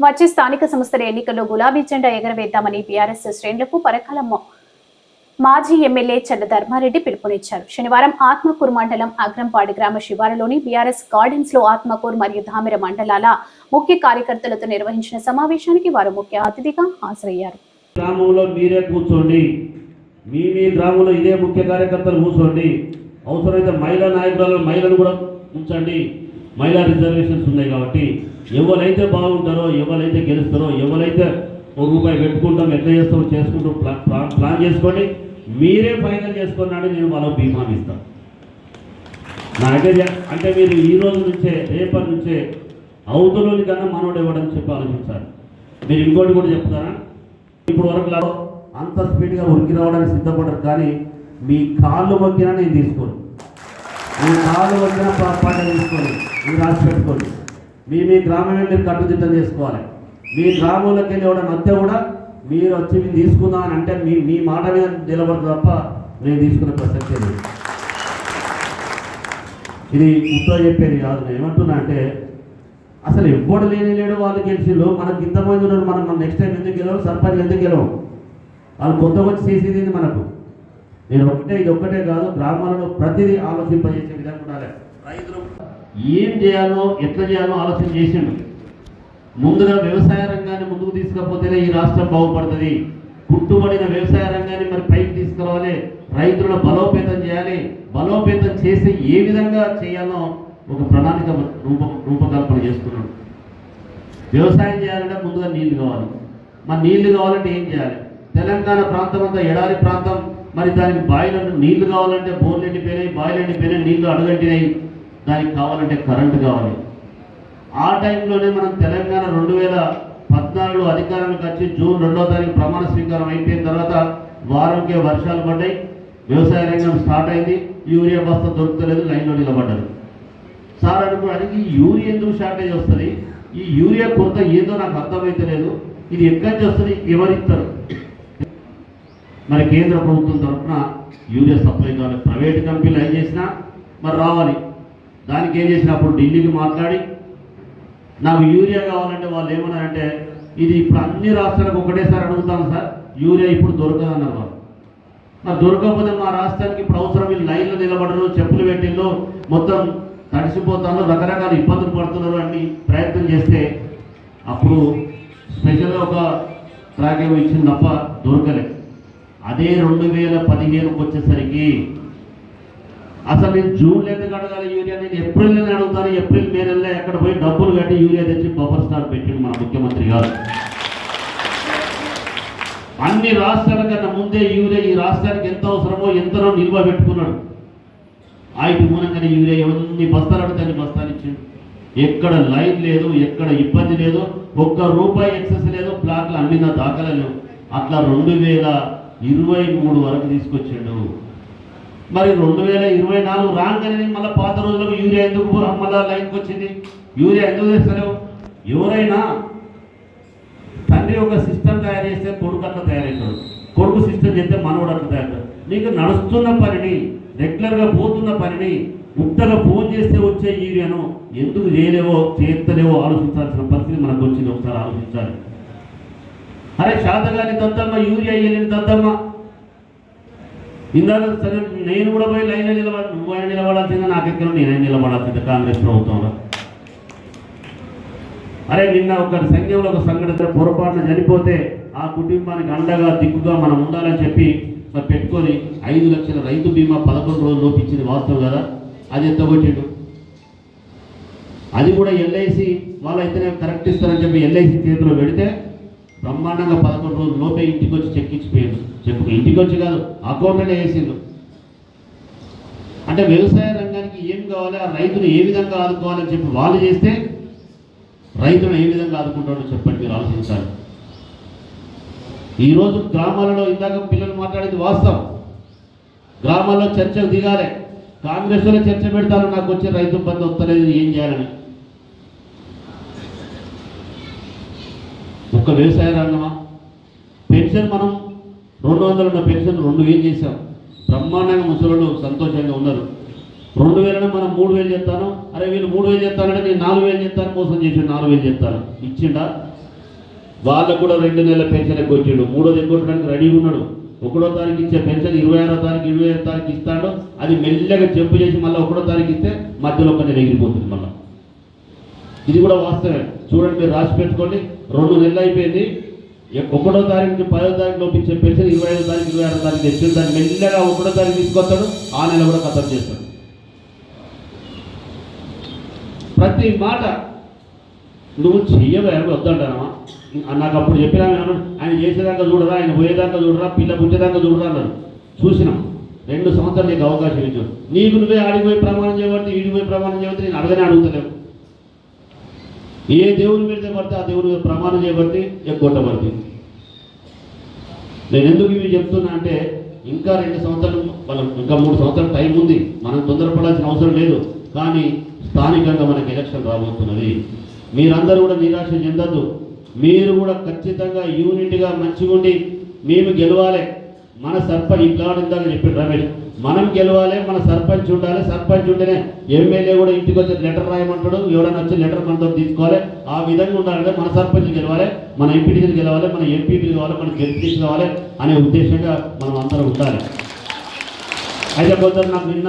వచ్చే స్థానిక సంస్థల ఎన్నికల్లో గులాబీ జెండా ఎగరవేద్దామని బీఆర్ఎస్ శ్రేణులకు పరకాల మాజీ ఎమ్మెల్యే చల్ల ధర్మారెడ్డి పిలుపునిచ్చారు. శనివారం ఆత్మకూరు మండలం అగ్రంపాడి గ్రామ శివారులోని బీఆర్ఎస్ గార్డెన్స్లో ఆత్మకూరు మరియు ధామిర మండలాల ముఖ్య కార్యకర్తలతో నిర్వహించిన సమావేశానికి వారు ముఖ్య అతిథిగా హాజరయ్యారు. గ్రామంలో మీరే కూర్చోండి. మీ మీ గ్రామంలో ఇదే ముఖ్య కార్యకర్తలు కూర్చోండి. అవసరమైతే మహిళా నాయకురాలు మహిళలు కూడా ఉంచండి. మహిళా రిజర్వేషన్స్ ఉన్నాయి కాబట్టి ఎవరైతే బాగుంటారో ఎవరైతే గెలుస్తారో ఎవరైతే ఒక రూపాయి పెట్టుకుంటాం ఎట్లా చేస్తాం చేసుకుంటూ ప్లా- ప్లా- ప్లాన్ చేసుకోండి. మీరే ఫైనల్ చేసుకున్నాడు నేను వాళ్ళ బీమా ఇస్తాను నా అంటే మీరు ఈ రోజు నుంచే రేపటి నుంచే అవతలోని కన్నా మనోడు ఇవ్వడం చెప్పి ఆలోచించాలి. మీరు ఇంకోటి కూడా చెప్తారా? ఇప్పుడు వరకు అంత స్పీడ్గా ఉరికి రావడానికి సిద్ధపడరు కానీ మీ కాళ్ళు మొక్కినా నేను తీసుకోను. మీ కాళ్ళు మొక్కిన పాట తీసుకోండి మీరు రాసి పెట్టుకోండి. మీ మీ గ్రామమే మీరు కట్టుదిట్టం చేసుకోవాలి. మీ గ్రామంలోకి వెళ్ళి ఎవడన్నా వస్తే కూడా మీరు వచ్చి మీరు తీసుకుందాం అని అంటే మీ మీ మాట మీద నిలబడదు తప్ప నేను తీసుకున్న ప్రసక్తే లేదు. ఇది ఇంట్లో చెప్పేది కాదు. నేను ఏమంటున్నా అంటే అసలు ఎవ్వడు లేని లేడు వాళ్ళు గెలిచిలో మనకి ఇంతమంది ఉన్నారు మనం మనం నెక్స్ట్ టైం ఎందుకు గెలవం సర్పంచ్ ఎందుకు గెలవం వాళ్ళు కొత్త వచ్చి చేసేది మనకు. నేను ఒకటే ఇది ఒక్కటే కాదు గ్రామాలలో ప్రతిదీ ఆలోచింపజేసే విధంగా ఉండాలి. రైతులు ఏం చేయాలో ఎట్లా చేయాలో ఆలోచన చేసిండు. ముందుగా వ్యవసాయ రంగాన్ని ముందుకు తీసుకపోతేనే ఈ రాష్ట్రం బాగుపడుతుంది. పుట్టుబడిన వ్యవసాయ రంగాన్ని మరి పైకి తీసుకురావాలి. రైతులను బలోపేతం చేయాలి. బలోపేతం చేసి ఏ విధంగా చేయాలో ఒక ప్రణాళిక రూప రూపకల్పన చేస్తున్నాడు. వ్యవసాయం చేయాలంటే ముందుగా నీళ్ళు కావాలి. మరి నీళ్ళు కావాలంటే ఏం చేయాలి? తెలంగాణ ప్రాంతం అంతా ఎడారి ప్రాంతం. మరి దానికి బాయిలు నీళ్ళు కావాలంటే బోర్లు ఎండిపోయినాయి బాయిలు ఎండిపోయినాయి నీళ్ళు అడుగంటినాయి. దానికి కావాలంటే కరెంటు కావాలి. ఆ టైంలోనే మనం తెలంగాణ రెండు వేల పద్నాలుగులో అధికారంలోకి వచ్చి జూన్ రెండో తారీఖు ప్రమాణ స్వీకారం అయిపోయిన తర్వాత వారంకే వర్షాలు పడ్డాయి. వ్యవసాయ రంగం స్టార్ట్ అయింది. యూరియా బస్తా దొరుకుతలేదు లైన్లో నిలబడ్డారు. సార్ అనుకోవడానికి యూరియా ఎందుకు షార్టేజ్ వస్తుంది? ఈ యూరియా కొరత ఏదో నాకు అర్థమైతే లేదు ఇది ఎక్కడి నుంచి వస్తుంది? ఎవరిస్తారు మరి కేంద్ర ప్రభుత్వం తరఫున యూరియా సప్లై కావాలి ప్రైవేట్ కంపెనీలు ఏం చేసినా మరి రావాలి. దానికి ఏం చేసినప్పుడు ఢిల్లీకి మాట్లాడి నాకు యూరియా కావాలంటే వాళ్ళు ఏమన్నారంటే ఇది ఇప్పుడు అన్ని రాష్ట్రాలకు ఒకటేసారి అడుగుతాను సార్ యూరియా ఇప్పుడు దొరకదన్నారు వాళ్ళు. మరి దొరకకపోతే మా రాష్ట్రానికి ఇప్పుడు అవసరం వీళ్ళు లైన్లో నిలబడరు చెప్పులు పెట్టిళ్ళు మొత్తం తడిసిపోతాను రకరకాల ఇబ్బందులు పడుతున్నారు అని ప్రయత్నం చేస్తే అప్పుడు స్పెషల్గా ఒక ట్రాక్ ఏమో ఇచ్చింది తప్ప దొరకలే అదే రెండు వేల పదిహేనుకి వచ్చేసరికి అసలు నేను జూన్ ఎందుకు అడగాలి యూరియా? నేను ఏప్రిల్ నేను అడుగుతాను. ఏప్రిల్ మే నెలలో ఎక్కడ పోయి డబ్బులు కట్టి యూరియా తెచ్చి బఫర్ స్టార్ పెట్టిండు మన ముఖ్యమంత్రి గారు. అన్ని రాష్ట్రాల కన్నా ముందే యూరియా ఈ రాష్ట్రానికి ఎంత అవసరమో ఎంతనో నిల్వ పెట్టుకున్నాడు. ఆయన మూలంగానే యూరియా ఎన్ని బస్తాలు అడిగితే బస్తాలు ఇచ్చిండు. ఎక్కడ లైన్ లేదు ఎక్కడ ఇబ్బంది లేదు ఒక్క రూపాయి ఎక్సెస్ లేదు ప్లాట్లు అమ్మిన దాఖలా లేవు. అట్లా రెండు వేల ఇరవై మూడు వరకు తీసుకొచ్చాడు. మరి రెండు వేల ఇరవై నాలుగు రాగానే మళ్ళీ పాత రోజులకు యూరియా ఎందుకు మళ్ళీ లైన్కి వచ్చింది? యూరియా ఎందుకు చేస్తారు ఎవరైనా తండ్రి ఒక సిస్టమ్ తయారు చేస్తే కొడుకు అట్లా తయారవుతాడు. కొడుకు సిస్టమ్ చేస్తే మనవడు అట్లా తయారవుతాడు. నీకు నడుస్తున్న పనిని రెగ్యులర్గా పోతున్న పనిని ముక్తగా ఫోన్ చేస్తే వచ్చే యూరియాను ఎందుకు చేయలేవో చేస్తలేవో ఆలోచించాల్సిన పరిస్థితి మనకు వచ్చింది. ఒకసారి ఆలోచించాలి. అరే శాతగాని దద్దమ్మ యూరియా వేయలేని దద్దమ్మ ఇందాక సరే నేను కూడా పోయి లైన్ నిలబడి నువ్వు ఆయన నిలబడాల్సిందే నాకు ఎక్కడ నేనే నిలబడాల్సిందే? కాంగ్రెస్ ప్రభుత్వంలో. అరే నిన్న ఒక సంఘంలో ఒక సంఘటన పొరపాటున చనిపోతే ఆ కుటుంబానికి అండగా దిక్కుగా మనం ఉండాలని చెప్పి మరి పెట్టుకొని ఐదు లక్షల రైతు బీమా పదకొండు రోజులు లోపించింది ఇచ్చింది వాస్తవం కదా? అది ఎత్తగొట్టిండు అది కూడా ఎల్ఐసి వాళ్ళైతేనే కరెక్ట్ ఇస్తారని చెప్పి ఎల్ఐసి చేతిలో పెడితే బ్రహ్మాండంగా పదకొండు రోజులు లోపే ఇంటికి వచ్చి చెక్ ఇచ్చిపోయాడు చెక్ ఇంటికి వచ్చి కాదు అకౌంట్లోనే వేసిండు అంటే వ్యవసాయ రంగానికి ఏం కావాలి ఆ రైతును ఏ విధంగా ఆదుకోవాలని చెప్పి వాళ్ళు చేస్తే రైతును ఏ విధంగా ఆదుకుంటాడో చెప్పండి మీరు ఆలోచించాలి. ఈరోజు గ్రామాలలో ఇందాక పిల్లలు మాట్లాడేది వాస్తవం. గ్రామాల్లో చర్చ దిగాలి. కాంగ్రెస్లో చర్చ పెడతారు నాకు వచ్చే రైతు బంధు వస్తలేదు ఏం చేయాలని. ఒక్క వ్యవసాయ రంగమా? పెన్షన్ మనం రెండు వందలు ఉన్న పెన్షన్ రెండు వేలు చేసాం బ్రహ్మాండంగా ముసలు సంతోషంగా ఉన్నారు. రెండు వేలను మనం మూడు వేలు చెప్తాను అరే వీళ్ళు మూడు వేలు చెప్తానంటే నేను నాలుగు వేలు చెప్తాను మోసం చేసి నాలుగు వేలు చెప్తాను ఇచ్చిండా? వాళ్ళకు కూడా రెండు నెలల పెన్షన్ ఎగ్గొచ్చిండు మూడోది ఎగ్గొట్టడానికి రెడీగా ఉన్నాడు. ఒకటో తారీఖు ఇచ్చే పెన్షన్ ఇరవై ఆరో తారీఖు ఇరవై ఐదో తారీఖు ఇస్తాడు. అది మెల్లగా చెప్పు చేసి మళ్ళీ ఒకటో తారీఖు ఇస్తే మధ్యలో ఒక నెల ఎగిరిపోతుంది మళ్ళీ. ఇది కూడా వాస్తవమే. చూడండి మీరు రాసి పెట్టుకోండి. రెండు నెలలు అయిపోయింది. ఒకటో తారీఖు నుంచి పదో తారీఖు లోపు ఇచ్చే పెన్షన్ ఇరవై ఐదో తారీఖు ఇరవై ఆరో తారీఖు తెచ్చి దాన్ని మెల్లగా ఒకటో తారీఖు తీసుకొస్తాడు. ఆ నెల కూడా ఖతం చేస్తాడు. ప్రతి మాట నువ్వు చెయ్యవే? వద్దంటానమా నాకు అప్పుడు చెప్పినా ఆయన చేసేదాకా చూడరా ఆయన పోయేదాకా చూడరా పిల్ల పుట్టేదాకా చూడరా అన్నాడు. చూసినాం రెండు సంవత్సరాలు నీకు అవకాశం ఇచ్చాడు. నీకు నువ్వే ఆడిపోయి ప్రమాణం చేయబట్టి ఈడిపోయి ప్రమాణం చేయబట్టి నేను అడగనే అడుగుతలేవు ఏ దేవుని మీద పడితే ఆ దేవుని మీద ప్రమాణం చేయబట్టి ఎగ్గొట్టబడుతుంది నేను ఎందుకు ఇవి చెప్తున్నా అంటే ఇంకా రెండు సంవత్సరాలు మనం ఇంకా మూడు సంవత్సరాలు టైం ఉంది. మనం తొందరపడాల్సిన అవసరం లేదు. కానీ స్థానికంగా మనకి ఎలక్షన్ రాబోతున్నది. మీరందరూ కూడా నిరాశ చెందద్దు. మీరు కూడా ఖచ్చితంగా యూనిట్గా మంచిగా ఉండి మేము గెలవాలి. మన సర్పంచ్ ఇట్లా ఇందాక చెప్పాడు రమేష్. మనం గెలవాలి మన సర్పంచ్ ఉండాలి సర్పంచ్ ఉంటేనే ఎమ్మెల్యే కూడా ఇంటికి వచ్చి లెటర్ రాయమంటాడు ఎవరైనా వచ్చి లెటర్ మనతో తీసుకోవాలి. ఆ విధంగా ఉండాలంటే మన సర్పంచ్ గెలవాలి మన ఎంపీటీసీలు గెలవాలి మన ఎంపీపీ కావాలి మన గెలిపీలు కావాలి అనే ఉద్దేశంగా మనం అందరం ఉండాలి. అయితే కొందరు నాకు నిన్న